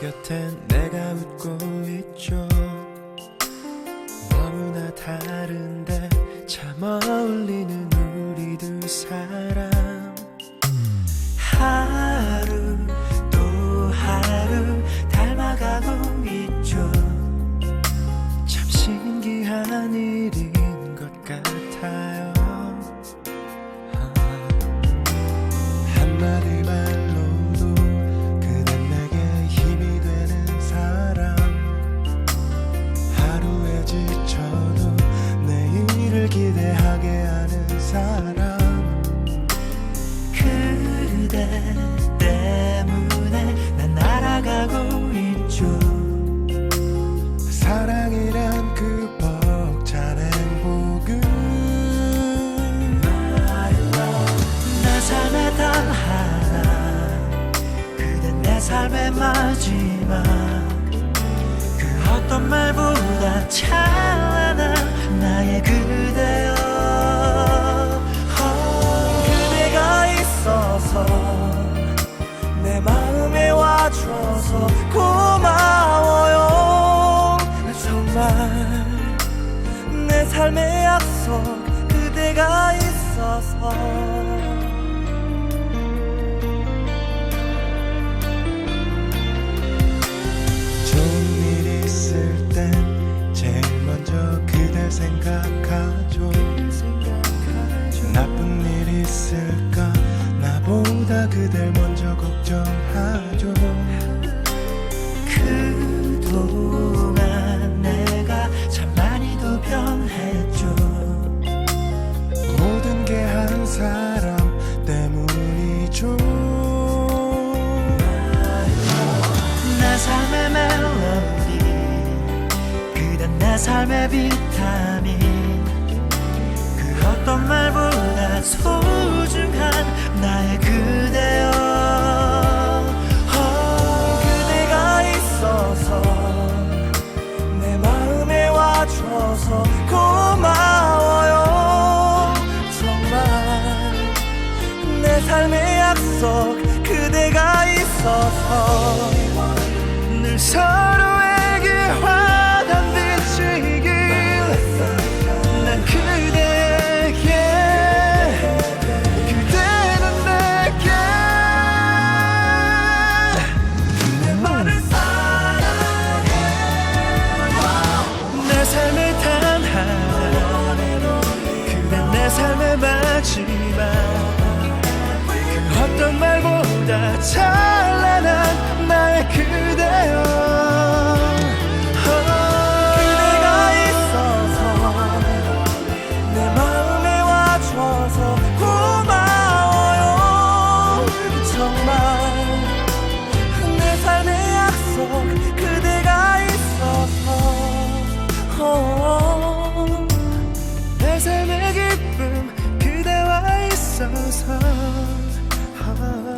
곁엔 내가 웃고 있죠. 너무나 다른데 참 어울리는 우리 두 사람 삶의 마지막. 그 어떤 말보다 찬란한 나의 그대여. 어, 그대가 있어서 내 마음에 와줘서 고마워요. 정말 내 삶의 약속 그대가 있어서 그댈 먼저 걱정하죠. 그동안 내가 참 많이도 변했죠. 모든 게 한 사람 때문이죠. 내 삶의 멜로디 그댄 내 삶의 비타민. 그 어떤 말보다 소중한 나의 와줘서 고마워요. 정말 내 삶의 약속 그대가 있어서 늘 서로 있어서 아.